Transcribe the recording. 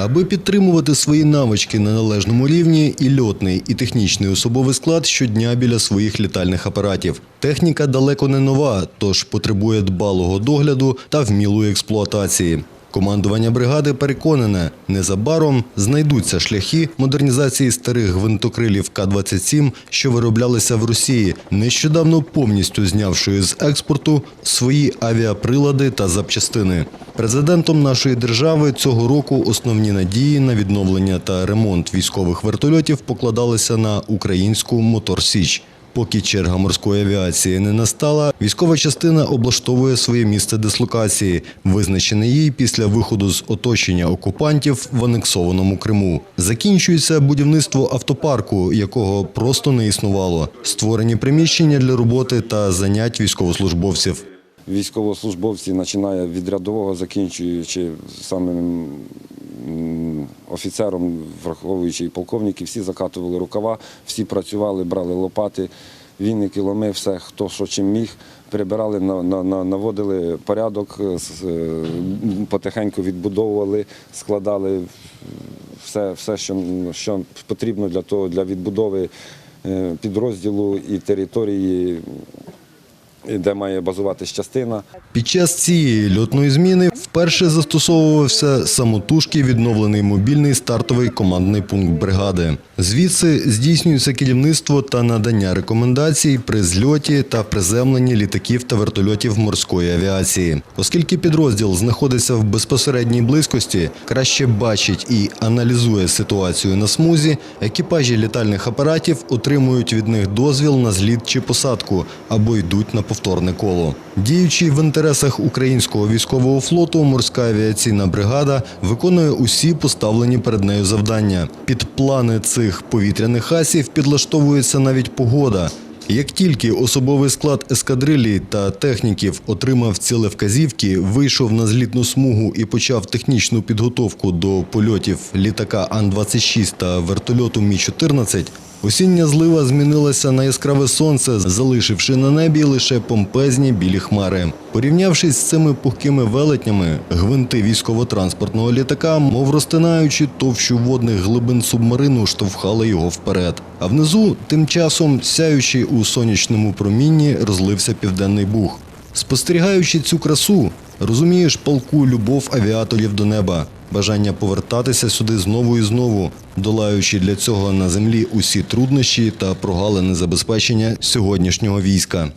Аби підтримувати свої навички на належному рівні, і льотний, і технічний особовий склад щодня біля своїх літальних апаратів. Техніка далеко не нова, тож потребує дбалого догляду та вмілої експлуатації. Командування бригади переконане, незабаром знайдуться шляхи модернізації старих гвинтокрилів К-27, що вироблялися в Росії, нещодавно повністю знявши з експорту свої авіаприлади та запчастини. Президентом нашої держави цього року основні надії на відновлення та ремонт військових вертольотів покладалися на українську моторсіч. Поки черга морської авіації не настала, військова частина облаштовує своє місце дислокації, визначене їй після виходу з оточення окупантів в анексованому Криму. Закінчується будівництво автопарку, якого просто не існувало. Створені приміщення для роботи та занять військовослужбовців. Військовослужбовці починає від рядового, закінчуючи самим офіцером, враховуючи і полковників, всі закатували рукава, всі працювали, брали лопати, вінники, ломи, все, хто що чим міг. Прибирали, на- на- на- наводили порядок, е, е, потихеньку відбудовували, складали все, все що, що потрібно для того, для відбудови е, підрозділу і території, де має базуватись частина. Під час цієї льотної зміни вперше застосовувався самотужки відновлений мобільний стартовий командний пункт бригади. Звідси здійснюється керівництво та надання рекомендацій при зльоті та приземленні літаків та вертольотів морської авіації. Оскільки підрозділ знаходиться в безпосередній близькості, краще бачить і аналізує ситуацію на смузі, екіпажі літальних апаратів отримують від них дозвіл на зліт чи посадку або йдуть на повторне коло. Діючи в інтересах українського військового флоту, морська авіаційна бригада виконує усі поставлені перед нею завдання. Під плани цих повітряних асів підлаштовується навіть погода. Як тільки особовий склад ескадрилії та техніків отримав цілевказівки, вийшов на злітну смугу і почав технічну підготовку до польотів літака Ан-26 та вертольоту Мі-14, осіння злива змінилася на яскраве сонце, залишивши на небі лише помпезні білі хмари. Порівнявшись з цими пухкими велетнями, гвинти військово-транспортного літака, мов розтинаючи товщу водних глибин субмарину, штовхали його вперед. А внизу, тим часом, сяючи у сонячному промінні, розлився південний буг. Спостерігаючи цю красу, розумієш палку любов авіаторів до неба, бажання повертатися сюди знову і знову, долаючи для цього на землі усі труднощі та прогалини забезпечення сьогоднішнього війська.